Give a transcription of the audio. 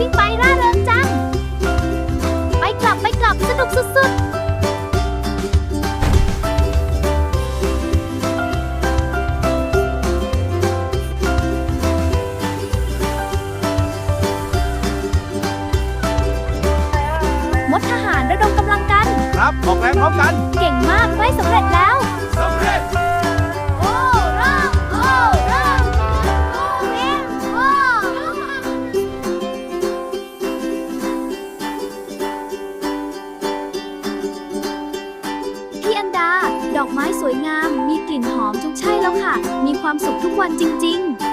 วิ่งไปร่าเริงจัง ไปกลับไปกลับสนุกสุดๆมดทหารระดมกำลังกัน ครับ ออกแรงพร้อมกัน เก่งมากไม่สำเร็จ ดอกไม้สวยงาม มีกลิ่นหอมจงใช่แล้วค่ะ มีความสุขทุกวันจริง ๆ